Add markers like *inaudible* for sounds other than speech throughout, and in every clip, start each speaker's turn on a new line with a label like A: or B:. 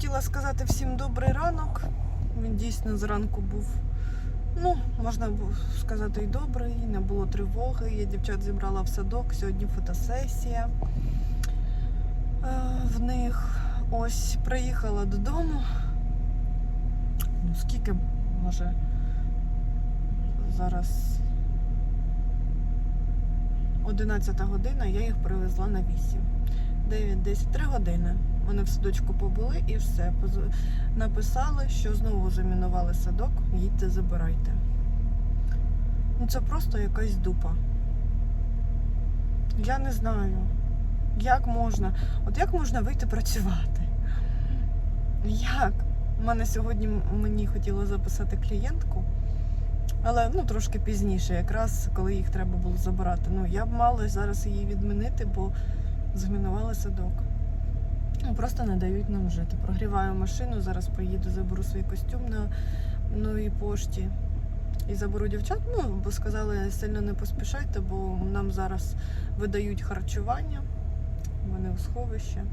A: хотіла сказати всім добрий ранок. Він дійсно зранку був, ну, можна сказати, і добрий, не було тривоги. Я дівчат зібрала в садок. Сьогодні фотосесія е, в них. Ось приїхала додому. Ну, скільки може зараз 11 година, я їх привезла на 8. 9, 10, 3 години. Вони в садочку побули і все. Написали, що знову замінували садок, їдьте, забирайте. Ну це просто якась дупа. Я не знаю, як можна. От як можна вийти працювати? Як? У мене сьогодні мені хотіло записати клієнтку, але ну трошки пізніше, якраз коли їх треба було забирати. Ну я б мала зараз її відмінити, бо змінували садок. Ну, Просто не дають нам жити. Прогріваю машину, зараз поїду, заберу свій костюм на новій пошті. І заберу дівчат. Ну, бо сказали, сильно не поспішайте, бо нам зараз видають харчування. Вони у сховище.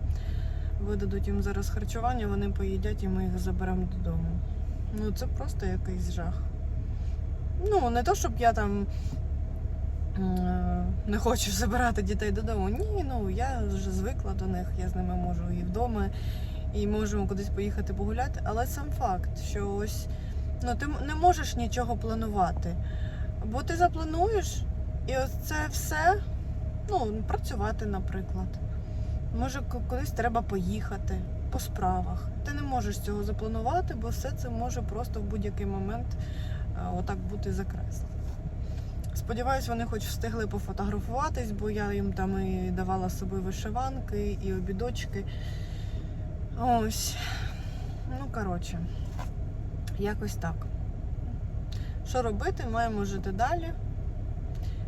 A: Видадуть їм зараз харчування, вони поїдять і ми їх заберемо додому. Ну, це просто якийсь жах. Ну, не то, щоб я там не хочу забирати дітей додому. Ні, ну я вже звикла до них, я з ними можу і вдома, і можемо кудись поїхати погуляти. Але сам факт, що ось ну, ти не можеш нічого планувати. Бо ти заплануєш, і ось це все, ну, працювати, наприклад. Може, кудись треба поїхати по справах. Ти не можеш цього запланувати, бо все це може просто в будь-який момент е, отак бути закреслено. Сподіваюсь, вони хоч встигли пофотографуватись, бо я їм там і давала з собою вишиванки, і обідочки. Ось. Ну, коротше, якось так. Що робити? Маємо жити далі,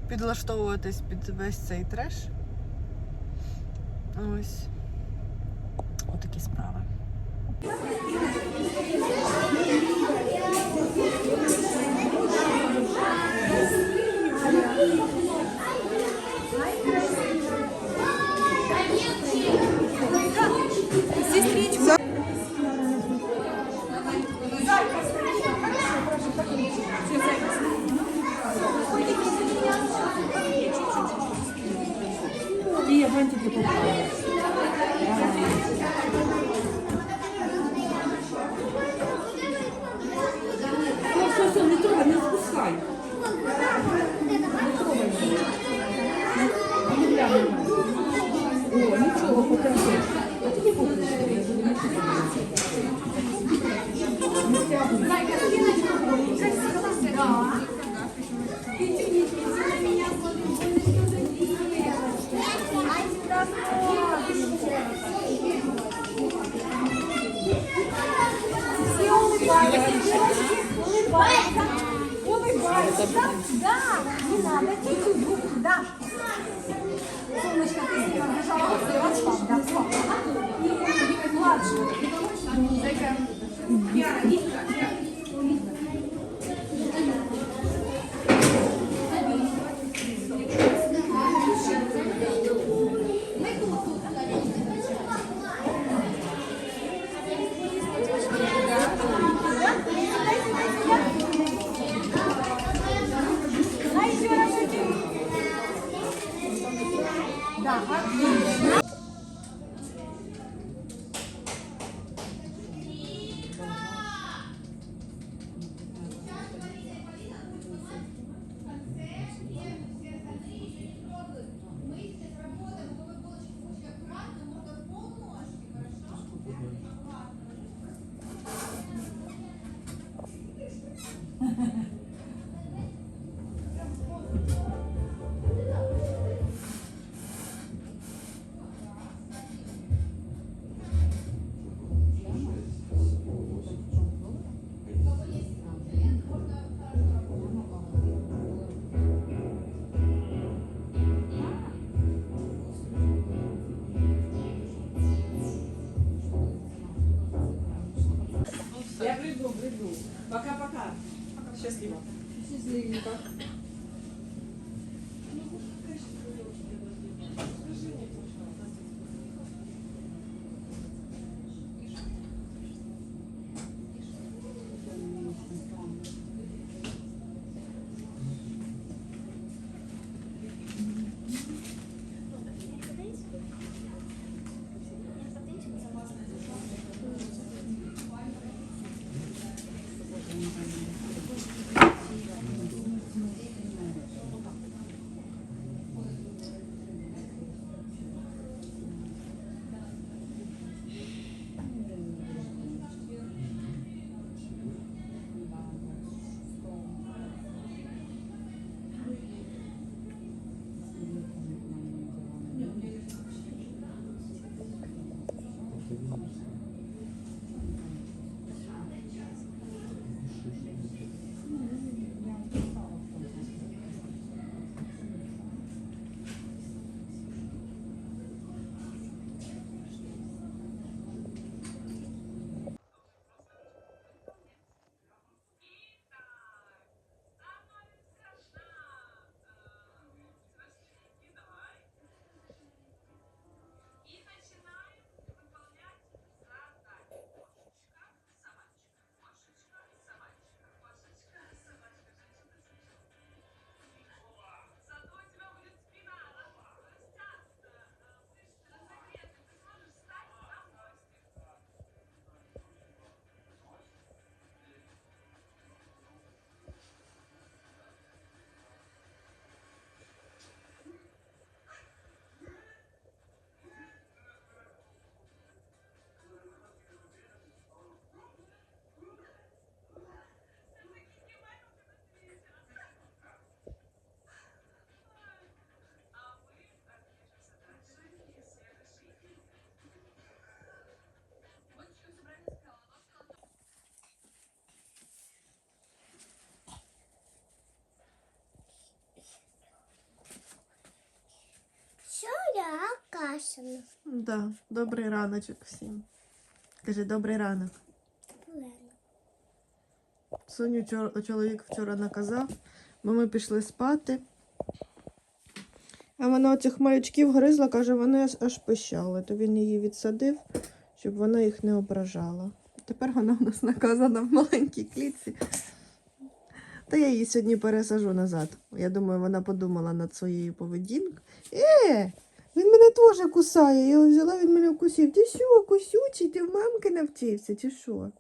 A: підлаштовуватись під весь цей треш. Ось. Отакі справи.
B: І бантики попали.
C: Да, да, не надо, чуть-чуть да. Солнышко, ты сильно держала, вот так, да, все. И младшую. А
B: Счастливо. Счастливенько.
C: Написано.
A: Да, добрий раночок всім. Кажи, добрий ранок. Соню чоловік вчора наказав, бо ми пішли спати. А вона оцих малючків гризла, каже, вони аж пищали. То він її відсадив, щоб вона їх не ображала. Тепер вона у нас наказана в маленькій клітці. Та я її сьогодні пересажу назад. Я думаю, вона подумала над своєю поведінкою. Е, він мене теж кусає. Я його взяла, він мене вкусив. Ти що, кусючий, ти в мамки навчився, чи що?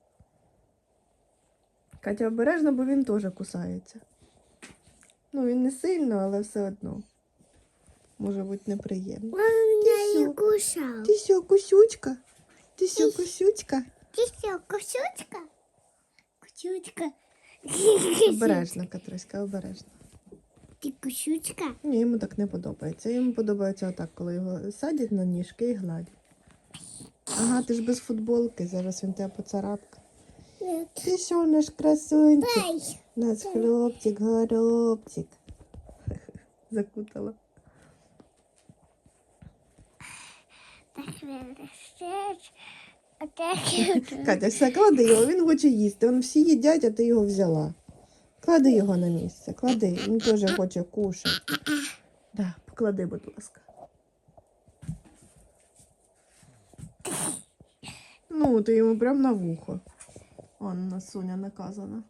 A: Катя обережно, бо він теж кусається. Ну, він не сильно, але все одно. Може бути неприємно. Всё.
C: не.
A: Ти що, кусючка? Ти що, кусючка?
C: Ты что, кусючка? Кусючка.
A: Обережно, Катруська, обережно.
C: Ты кусючка?
A: Ні, йому так не подобається. Йому подобається отак, коли його садять на ніжки і гладять. Ага, ти ж без футболки, зараз він тебе поцарапка. Ти що, наш красунчик? Наш хлопчик, горобчик. *laughs* Закутала. *laughs* Катя, все, клади його, він хоче їсти. Він всі їдять, а ти його взяла. Клади його на місце, клади. Він теж хоче кушати. Да, поклади, будь ласка. Ну, ти йому прям на вухо. Нас Соня наказана.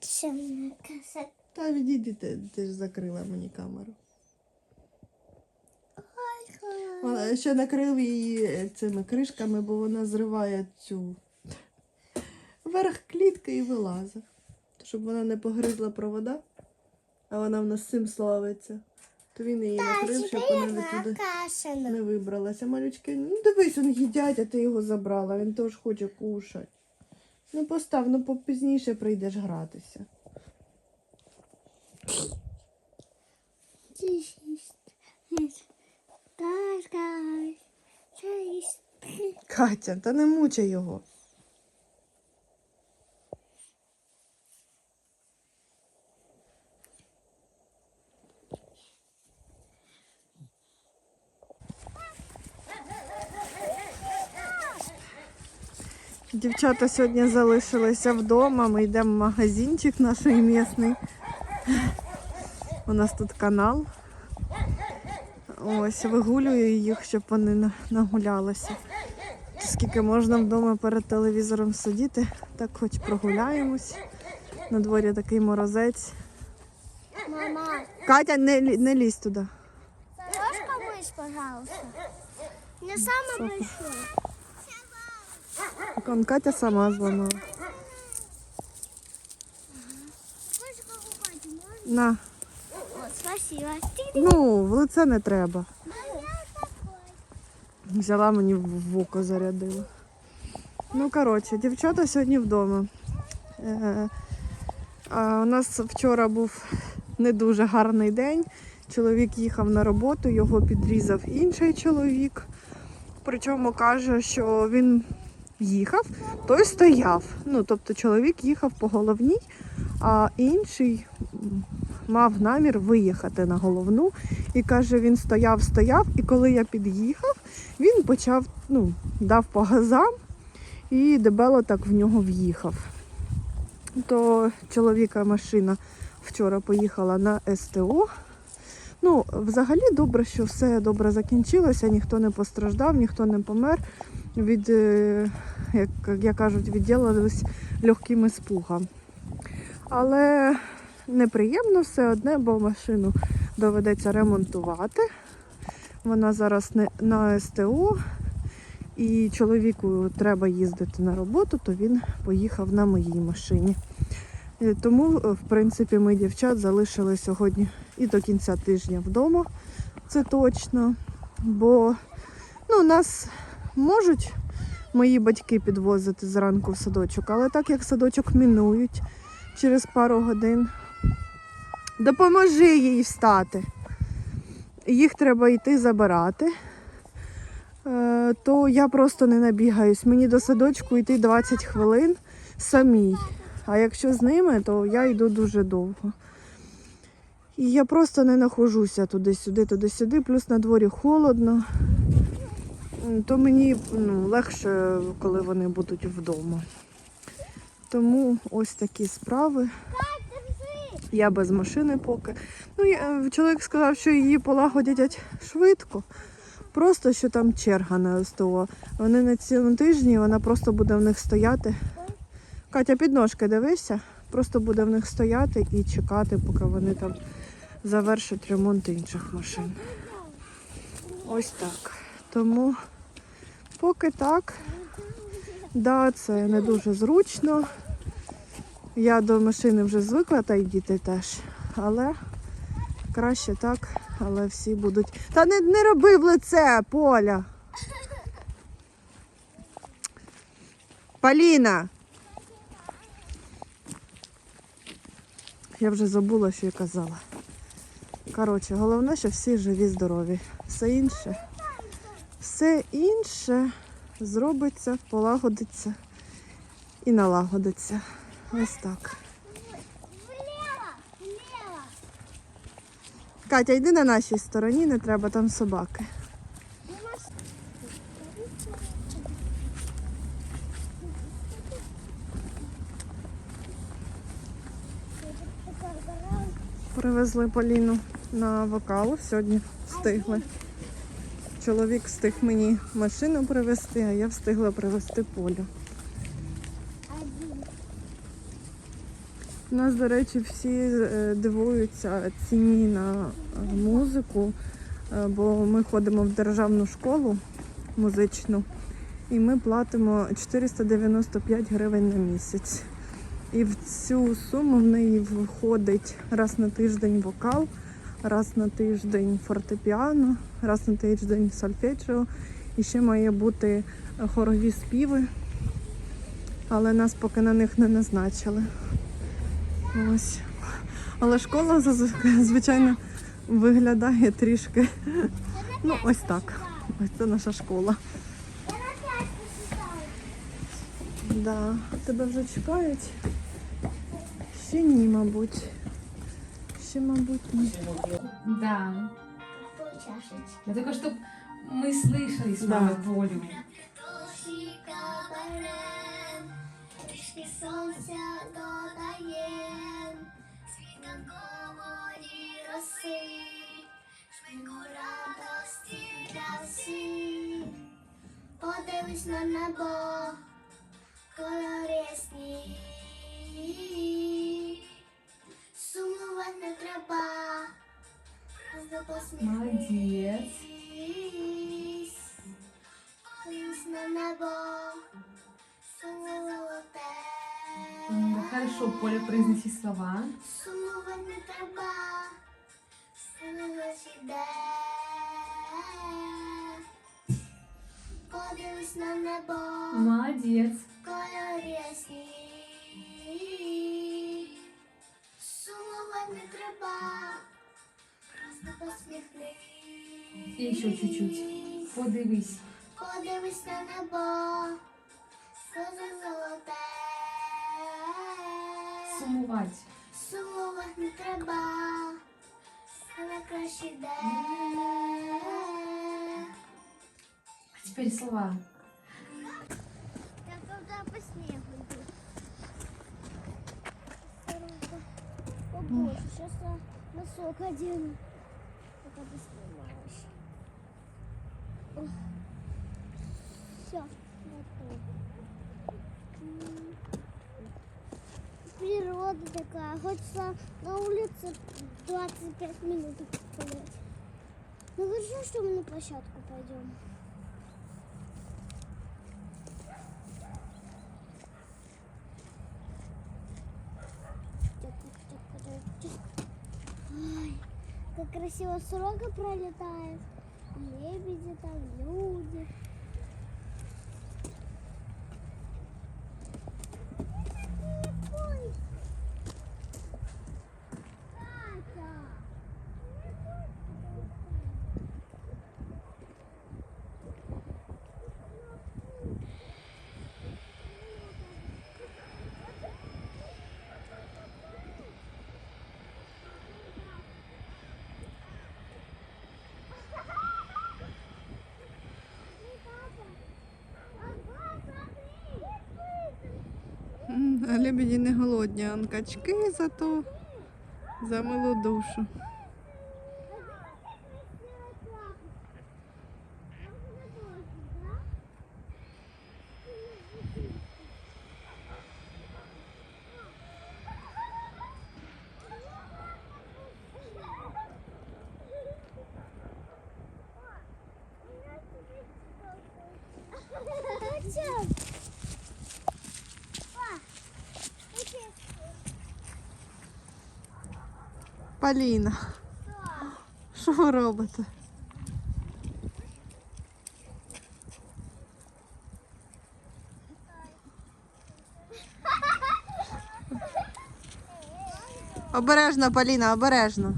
C: Что мне казалось.
A: Та відійди, ти, ти ж закрила мені камеру. Вона ще накрив її е, цими кришками, бо вона зриває цю верх клітки і вилазить. Щоб вона не погризла провода, а вона в нас цим славиться. То він її накрив, щоб вона відтуди
C: Накашено.
A: не вибралася. Малючки, ну дивись, он їдять, а ти його забрала. Він теж хоче кушати. Ну постав, ну попізніше прийдеш гратися. Катя, та не мучай його. Дівчата сьогодні залишилися вдома. Ми йдемо в магазинчик наш місний. У нас тут канал. Ось вигулюю їх, щоб вони нагулялися. Скільки можна вдома перед телевізором сидіти, так хоч прогуляємось. На дворі такий морозець.
C: Мама,
A: Катя, не, не лізь туди.
C: ложка мышь, пожалуйста. Не самое большое.
A: Так он Катя сама зламала. На.
C: Спасибо.
A: Ну, в лице не треба. Взяла мені в око зарядила. Ну, коротше, дівчата сьогодні вдома. Е, а у нас вчора був не дуже гарний день. Чоловік їхав на роботу, його підрізав інший чоловік. Причому каже, що він їхав, той стояв. Ну, тобто чоловік їхав по головній, а інший мав намір виїхати на головну. І каже, він стояв, стояв, і коли я під'їхав, він почав, ну, дав по газам і дебело так в нього в'їхав. То чоловіка машина вчора поїхала на СТО. Ну, взагалі добре, що все добре закінчилося, ніхто не постраждав, ніхто не помер. Від, е, як, як кажуть, відділились легким іспугом. Але неприємно все одне, бо машину доведеться ремонтувати. Вона зараз не на СТО, і чоловіку треба їздити на роботу, то він поїхав на моїй машині. Е, Тому, в принципі, ми дівчат залишили сьогодні і до кінця тижня вдома. Це точно. Бо ну, нас можуть мої батьки підвозити зранку в садочок, але так як садочок мінують через пару годин, допоможи їй встати. Їх треба йти забирати. Е, То я просто не набігаюсь. Мені до садочку йти 20 хвилин самій. А якщо з ними, то я йду дуже довго. І я просто не нахожуся туди-сюди, туди-сюди, плюс на дворі холодно. То мені ну, легше, коли вони будуть вдома. Тому ось такі справи. Я без машини поки. Ну, я, чоловік сказав, що її полагодять швидко. Просто що там черга на СТО. Вони на цілому тижні, вона просто буде в них стояти. Катя, під ножки дивися, просто буде в них стояти і чекати, поки вони там завершать ремонт інших машин. Ось так. Тому поки так. Да, це не дуже зручно. Я до машини вже звикла, та й діти теж. Але краще так, але всі будуть. Та не, не роби в лице, Поля. Поліна. Я вже забула, що я казала. Коротше, головне, що всі живі, здорові. Все інше. Все інше зробиться, полагодиться і налагодиться. Ось так. Катя, йди на нашій стороні, не треба там собаки. Привезли Поліну на вокал. Сьогодні встигли. Чоловік встиг мені машину привезти, а я встигла привезти полю. У нас, до речі, всі е, дивуються ціні на е, музику, е, бо ми ходимо в державну школу музичну і ми платимо 495 гривень на місяць. І в цю суму в неї входить раз на тиждень вокал, раз на тиждень фортепіано, раз на тиждень сольфеджіо. І ще має бути е, хорові співи, але нас поки на них не назначили. Ось. Але школа звичайно виглядає трішки. Ну, ось так. Ось це наша школа. Да. Тебе вже чекають? Ще ні, мабуть. Ще, мабуть, ні.
B: Да.
C: По чашечке.
B: Для того, чтобы мы слышали с
A: Да.
B: вами волю.
C: Дощика берем, трішки сонця додаєм, світанкової роси, швидку радості для всіх. Подивись на небо, кольори ясні. Сумувати не треба, просто посміхнись.
B: Молодец.
C: Подивись на небо, золоте.
B: Хорошо, Поля, произнеси слова.
C: Сумувати не треба, нас іде. Подивись на небо,
B: Молодец.
C: кольори ясні. Сумувати не треба, просто посміхнись.
B: И еще чуть-чуть. Подивись.
C: Подивись на небо, сонце золоте.
B: Сумувати.
C: Сумувати не треба, на краще йде.
B: А теперь слова.
C: О боже, сейчас я носок одену. Пока ты снимаешь. Все, готово. Природа такая. Хочется на улице 25 минут погулять. Ну хорошо, что мы на площадку пойдем. Красиво сорока пролетает. Лебеди там, люди. Ой. Катя.
A: А лебеді не голодні, а качки зато за милу душу. Поліна, що ви робите? Обережно, Поліна, обережно.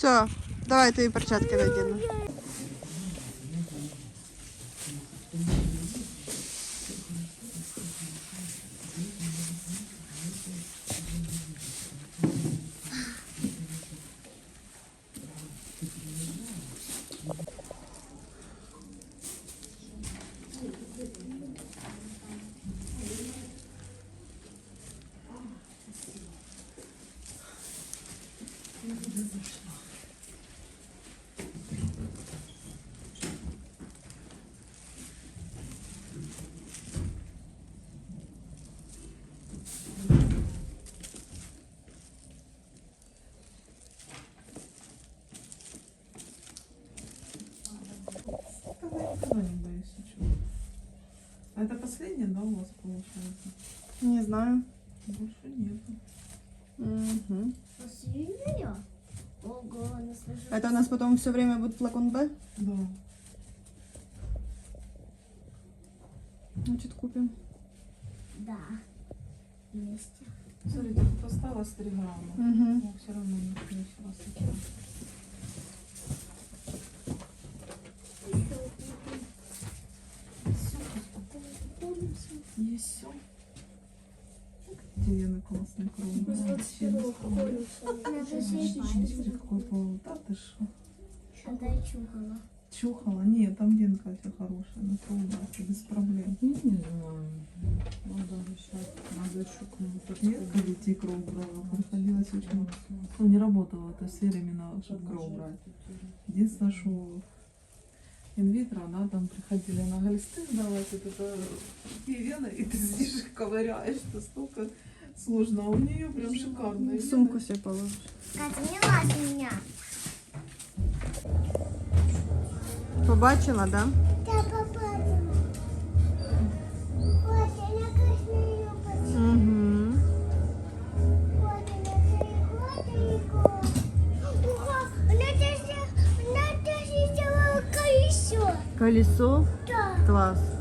A: Все, давай тобі перчатки надіну.
D: Никогда это последнее, да, у вас получается?
A: Не знаю.
D: Больше нету.
A: Угу.
C: Посильная? Ого, она слышит.
A: Это у нас потом все время будет флакон Б?
D: Да.
A: Значит, купим.
C: Да. Вместе.
D: Смотрите, тут осталось 3 грамма.
A: Угу.
D: Но все равно не принесла сахара. и все. Деревянный классный крон.
C: Без
D: 21 колеса. Какой повод? А ты шо?
C: Когда я чухала.
D: Чухала? Нет, там венка все хорошая, но трудно, без проблем.
B: Я не знаю. Ну, надо сейчас, надо еще
D: кому-то. Венка детей кров брала, приходилось очень... Ну, не работала, то есть сфера именно, чтобы кров брать. Единственное, что инвитро, она там приходили на гольсты давать, вот это вены, и ты сидишь и ковыряешь, это столько сложно, а у нее прям шикарные
A: В сумку себе положишь.
C: Катя, не лазь меня.
A: Побачила, да?
C: Да, попала. Вот, я накрыла ее
A: Угу.
C: Колесо. Да,
A: Класс.